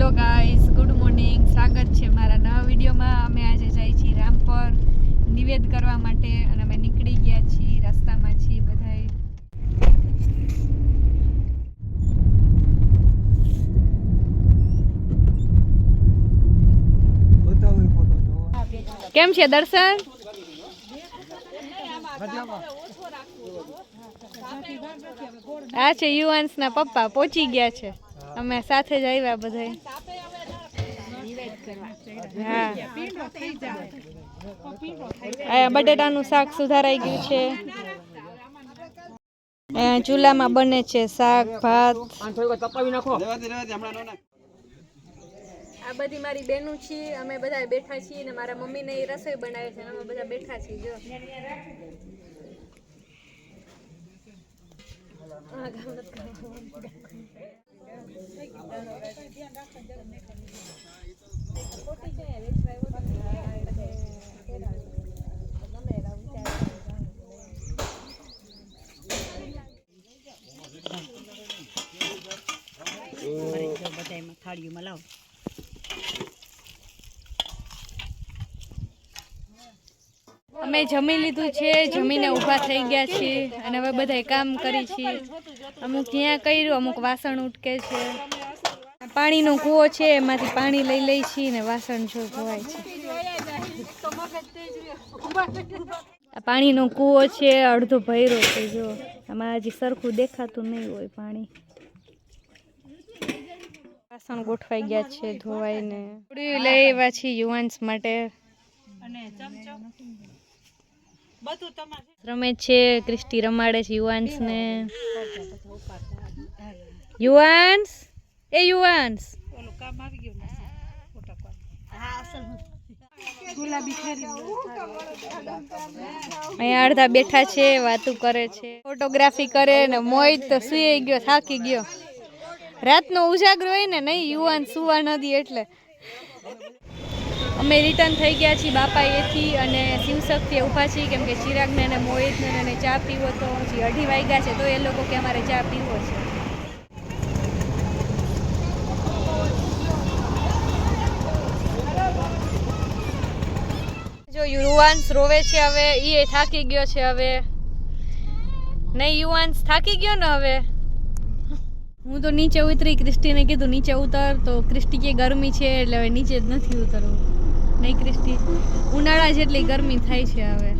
Hello guys good morning સ્વાગત છે મારા નવા વિડીયોમાં. અમે આજે જઈએ છીએ રામપર નિવેદ કરવા માટે અને અમે નીકળી ગયા છીએ રસ્તામાં છીએ બધાય કેમ છે દર્શન? આ છે યુવાન્સના પપ્પા. પહોંચી ગયા છે. અમે સાથે જ આવ્યા બધા હા. બટેટાનું શાક સુધારાઈ ગયું છે. ચૂલામાં બને છે શાક, ભાત. આ બધી મારી બેનું છે. અમે બધા બેઠા છીએ ને મારા મમ્મીને એ રસોઈ બનાવે છે અમે બધા બેઠા છીએ, જો. થાળીઓમાં લાવો અમે જમી લીધું છે, જમીને ઊભા થઈ ગયા છીએ અને હવે બધા કામ કરી છીએ. અમુક ત્યાં કર્યું, અમુક વાસણ ઉટકે છે. પાણીનો કૂવો છે, એમાંથી પાણી લઈ લઈ છીએ ને વાસણ જો ધોવાય છે. આ પાણીનો કૂવો છે, અડધો ભૈરો છે, જો. આમાં હજી સરખું દેખાતું નહીં હોય પાણી. વાસણ ગોઠવાઈ ગયા છે ધોવાઈને. પૂરી લઈ આવ્યા છીએ યુવાન્સ માટે. રમે છે, ક્રિસ્ટી રમાડે છે યુવાન્સ! એ યુવાન્સ અહીંયા અડધા બેઠા છે, વાતું કરે છે. ફોટોગ્રાફી કરે ને મોહિત તો સુઈ ગયો, થાકી ગયો. રાતનો ઉજાગરો હોય ને નહીં યુવાન સુવા ન એટલે. અમે રિટર્ન થઈ ગયા છીએ બાપા એથી અને શિવશક્તિએ ઊભા છીએ, કેમ કે ચિરાગને અને મોહિતને અને ચા પીવો તો હજી અઢી વાગ્યા છે, તો એ લોકો કે અમારે ચા પીવો છે. યુવાન્સ રોવે છે હવે એ થાકી ગયો છે હવે. નહીં યુવાન્સ થાકી ગયો ને હવે? હું તો નીચે ઉતરી ક્રિસ્ટીને કીધું, નીચે ઉતર, તો ક્રિસ્ટી કે ગરમી છે, એટલે હવે નીચે જ નથી ઉતરવું. નહીં, ક્રિસ્ટી? ઉનાળા જેટલી ગરમી થાય છે હવે.